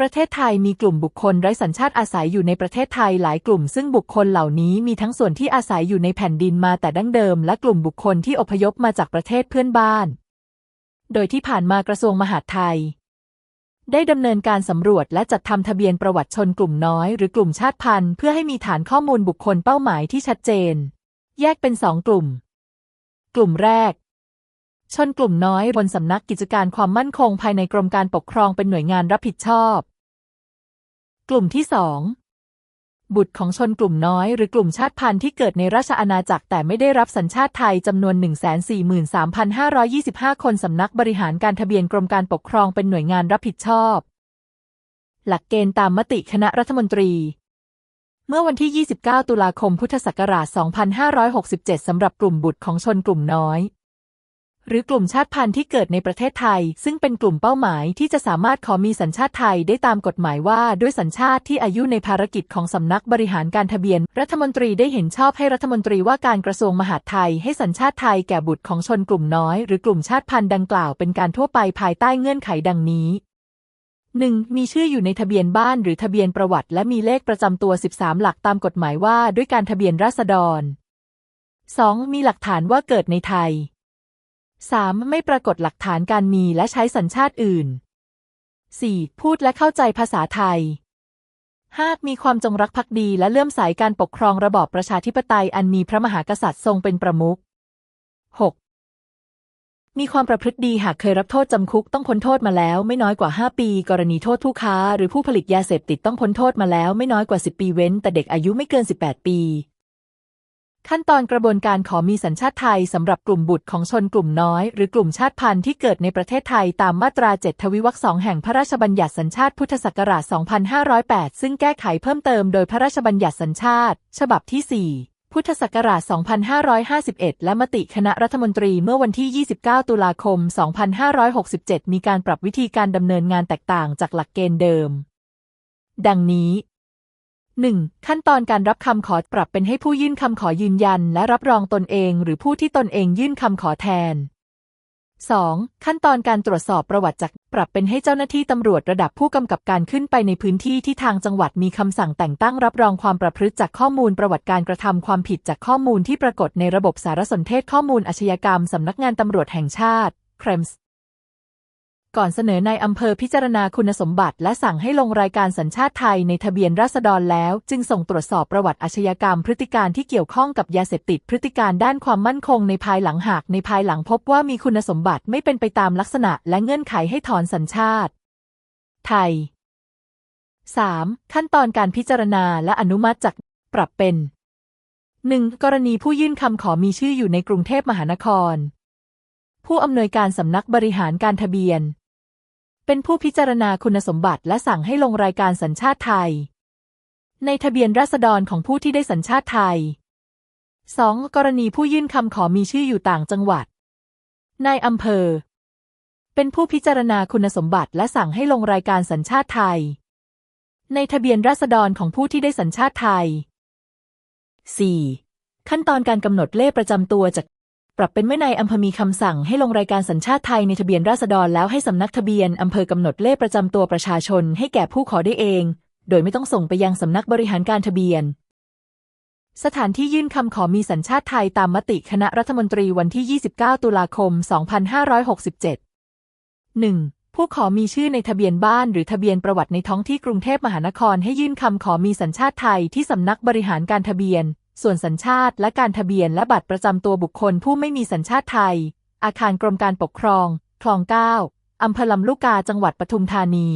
ประเทศไทยมีกลุ่มบุคคลไร้สัญชาติอาศัยอยู่ในประเทศไทยหลายกลุ่ม ซึ่งบุคคลเหล่านี้มีทั้งส่วนที่อาศัยอยู่ในแผ่นดินมาแต่ดั้งเดิม และกลุ่มบุคคลที่อพยพมาจากประเทศเพื่อนบ้าน โดยที่ผ่านมากระทรวงมหาดไทย ได้ดำเนินการสำรวจและจัดทำทะเบียนประวัติชนกลุ่มน้อย หรือกลุ่มชาติพันธุ์เพื่อให้มีฐานข้อมูลบุคคลเป้าหมายที่ชัดเจน แยกเป็นสองกลุ่ม กลุ่มแรก ชนกลุ่มน้อยบนสำนักกิจการความมั่นคงภายในกรมการปกครองเป็นหน่วยงานรับผิดชอบ กลุ่มที่สองบุตรของชนกลุ่มน้อยหรือกลุ่มชาติพันธุ์ที่เกิดในราชอาณาจักรแต่ไม่ได้รับสัญชาติไทยจำนวน 143,525 คนสำนักบริหารการทะเบียนกรมการปกครองเป็นหน่วยงานรับผิดชอบ หลักเกณฑ์ตามมติคณะรัฐมนตรี เมื่อวันที่ 29 ตุลาคม พุทธศักราช 2567 สำหรับกลุ่มบุตรของชนกลุ่มน้อย หรือกลุ่มชาติพันธุ์ที่เกิดในประเทศไทย ซึ่งเป็นกลุ่มเป้าหมายที่จะสามารถขอมีสัญชาติไทยได้ตามกฎหมายว่า ด้วยสัญชาติที่อายุในภารกิจของสำนักบริหารการทะเบียน รัฐมนตรีได้เห็นชอบให้รัฐมนตรีว่าการกระทรวงมหาดไทย ให้สัญชาติไทยแก่บุตรของชนกลุ่มน้อย หรือกลุ่มชาติพันธุ์ดังกล่าวเป็นการทั่วไปภายใต้เงื่อนไขดังนี้ 1. มีชื่ออยู่ในทะเบียนบ้านหรือทะเบียนประวัติ และมีเลขประจำตัว 13 หลักตามกฎหมายว่า ด้วยการทะเบียนราษฎร 2. มีหลักฐานว่าเกิดในไทย 3. ไม่ปรากฏหลักฐานการมีและใช้สัญชาติอื่น 4. พูดและเข้าใจภาษาไทย 5. มีความจงรักภักดีและเลื่อมใสการปกครองระบอบประชาธิปไตยอันมีพระมหากษัตริย์ทรงเป็นประมุข 6. มีความประพฤติดีหากเคยรับโทษจำคุกต้องพ้นโทษมาแล้วไม่น้อยกว่า 5 ปี กรณีโทษผู้ค้า หรือผู้ผลิตยาเสพติดต้องพ้นโทษมาแล้วไม่น้อยกว่า 10 ปีเว้น แต่เด็กอายุไม่เกิน 18 ปี ขั้นตอนกระบวนการขอมีสัญชาติไทยสำหรับกลุ่มบุตรของชนกลุ่มน้อย หรือกลุ่มชาติพันธุ์ที่เกิดในประเทศไทยตามมาตรา7ทวิวรรคสองแห่งพระราชบัญญัติสัญชาติพุทธศักราช 2508 ซึ่งแก้ไขเพิ่มเติมโดยพระราชบัญญัติสัญชาติ ฉบับที่ 4 พุทธศักราช 2551 และมติคณะรัฐมนตรีเมื่อวันที่ 29 ตุลาคม 2567 มีการปรับวิธีการดำเนินงานแตกต่างจากหลักเกณฑ์เดิม ดังนี้ 1. ขั้นตอนการรับคำขอปรับเป็นให้ผู้ยื่นคำขอยืนยัน และรับรองตนเอง หรือผู้ที่ตนเองยื่นคำขอแทน 2. ขั้นตอนการตรวจสอบประวัติจากปรับเป็นให้เจ้าหน้าที่ตำรวจระดับผู้กำกับการขึ้นไปในพื้นที่ที่ทางจังหวัดมีคำสั่งแต่งตั้งรับรองความประพฤติจากข้อมูลประวัติการกระทำความผิดจากข้อมูลที่ปรากฏในระบบสารสนเทศข้อมูลอาชญากรรมสำนักงานตำรวจแห่งชาติ c r e m s ก่อนเสนอในอำเภอพิจารณาคุณสมบัติและสั่งให้ลงรายการสัญชาติไทยในทะเบียนราษฎรแล้ว จึงส่งตรวจสอบประวัติอาชญากรรมพฤติการที่เกี่ยวข้องกับยาเสพติดพฤติการด้านความมั่นคงในภายหลังหากในภายหลังพบว่ามีคุณสมบัติไม่เป็นไปตามลักษณะและเงื่อนไขให้ถอนสัญชาติ ไทย 3. ขั้นตอนการพิจารณาและอนุมัติจากปรับเป็น 1. กรณีผู้ยื่นคำขอมีชื่ออยู่ในกรุงเทพมหานคร ผู้อำนวยการสำนักบริหารการทะเบียน เป็นผู้พิจารณาคุณสมบัติและสั่งให้ลงรายการสัญชาติไทย ในทะเบียนราษฎรของผู้ที่ได้สัญชาติไทย 2. กรณีผู้ยื่นคำขอมีชื่ออยู่ต่างจังหวัด นายอำเภอ เป็นผู้พิจารณาคุณสมบัติและสั่งให้ลงรายการสัญชาติไทย ในทะเบียนราษฎรของผู้ที่ได้สัญชาติไทย 4. ขั้นตอนการกำหนดเลขประจำตัวจาก ปรับเป็นเมื่อนายอำเภอมีคำสั่งให้ลงรายการสัญชาติไทยในทะเบียนราษฎรแล้วให้สำนักทะเบียนอำเภอกำหนดเลขประจำตัวประชาชนให้แก่ผู้ขอได้เอง โดยไม่ต้องส่งไปยังสำนักบริหารการทะเบียน สถานที่ยื่นคำขอมีสัญชาติไทยตามมติคณะรัฐมนตรีวันที่ 29 ตุลาคม 2567 1. ผู้ขอมีชื่อในทะเบียนบ้านหรือทะเบียนประวัติในท้องที่กรุงเทพมหานครให้ยื่นคำขอมีสัญชาติไทยที่สำนักบริหารการทะเบียน ส่วนสัญชาติและการทะเบียนและบัตรประจำตัวบุคคลผู้ไม่มีสัญชาติไทย อาคารกรมการปกครอง คลองเก้าอำเภอลำลูกกาจังหวัดปทุมธานี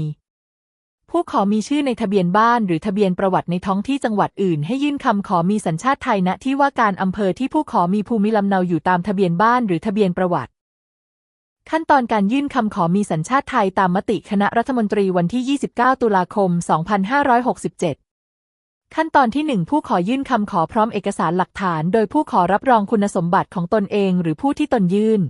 ผู้ขอมีชื่อในทะเบียนบ้านหรือทะเบียนประวัติในท้องที่จังหวัดอื่น ให้ยื่นคำขอมีสัญชาติไทยณที่ว่าการอำเภอที่ผู้ขอมีภูมิลำเนาอยู่ตามทะเบียนบ้านหรือทะเบียนประวัติ ขั้นตอนการยื่นคำขอมีสัญชาติไทยตามมติคณะรัฐมนตรีวันที่ 29 ตุลาคม 2567 ขั้นตอนที่ 1 ผู้ขอยื่นคำขอพร้อมเอกสารหลักฐาน โดยผู้ขอรับรองคุณสมบัติของตนเอง หรือผู้ที่ตนยื่น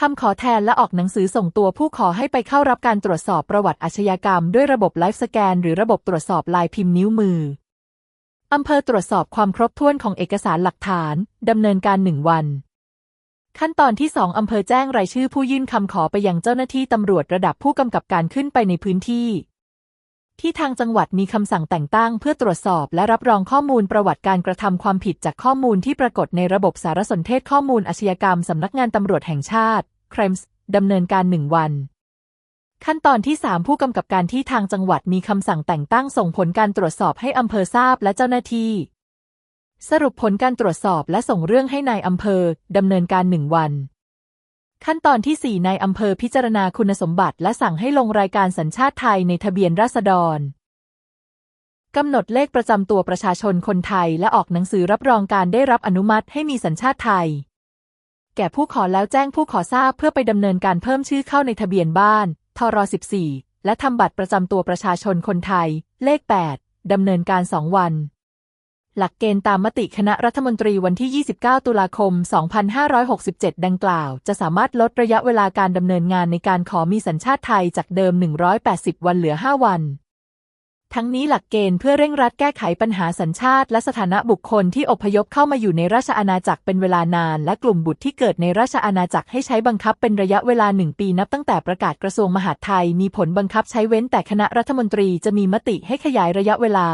คำขอแทนและออกหนังสือส่งตัวผู้ขอให้ไปเข้ารับการตรวจสอบประวัติอาชญากรรม ด้วยระบบไลฟ์สแกน หรือระบบตรวจสอบลายพิมพ์นิ้วมืออำเภอตรวจสอบความครบถ้วนของเอกสารหลักฐาน ดำเนินการหนึ่งวัน ขั้นตอนที่2อำเภอแจ้งรายชื่อผู้ยื่นคำขอไปยังเจ้าหน้าที่ตำรวจระดับผู้กำกับการขึ้นไปในพื้นที่ ที่ทางจังหวัดมีคำสั่งแต่งตั้งเพื่อตรวจสอบและรับรองข้อมูลประวัติการกระทำความผิดจากข้อมูลที่ปรากฏในระบบสารสนเทศข้อมูลอาชญากรรมสำนักงานตำรวจแห่งชาติ CRIMES ดำเนินการหนึ่งวัน ขั้นตอนที่ 3 ผู้กำกับการที่ทางจังหวัดมีคำสั่งแต่งตั้งส่งผลการตรวจสอบให้อำเภอทราบและเจ้าหน้าที่ สรุปผลการตรวจสอบและส่งเรื่องให้นายอำเภอดำเนินการหนึ่งวัน ขั้นตอนที่4นายอำเภอพิจารณาคุณสมบัติ และสั่งให้ลงรายการสัญชาติไทยในทะเบียนราษฎร กำหนดเลขประจำตัวประชาชนคนไทย และออกหนังสือรับรองการได้รับอนุมัติให้มีสัญชาติไทย แก่ผู้ขอแล้วแจ้งผู้ขอทราบเพื่อไปดำเนินการเพิ่มชื่อเข้าในทะเบียนบ้านทร14 และทำบัตรประจำตัวประชาชนคนไทย เลข 8ดำเนินการ 2 วัน หลักเกณฑ์ตามมติคณะรัฐมนตรีวันที่ 29 ตุลาคม 2567 ดังกล่าว จะสามารถลดระยะเวลาการดำเนินงานในการขอมีสัญชาติไทยจากเดิม 180 วันเหลือ 5 วัน ทั้งนี้หลักเกณฑ์เพื่อเร่งรัดแก้ไขปัญหาสัญชาติ และสถานะบุคคลที่อพยพเข้ามาอยู่ในราชอาณาจักรเป็นเวลานาน และกลุ่มบุตรที่เกิดในราชอาณาจักรให้ใช้บังคับเป็นระยะเวลาหนึ่งปีนับตั้งแต่ประกาศกระทรวงมหาดไทยมีผลบังคับใช้เว้นแต่คณะรัฐมนตรีจะมีมติให้ขยายระยะเวลา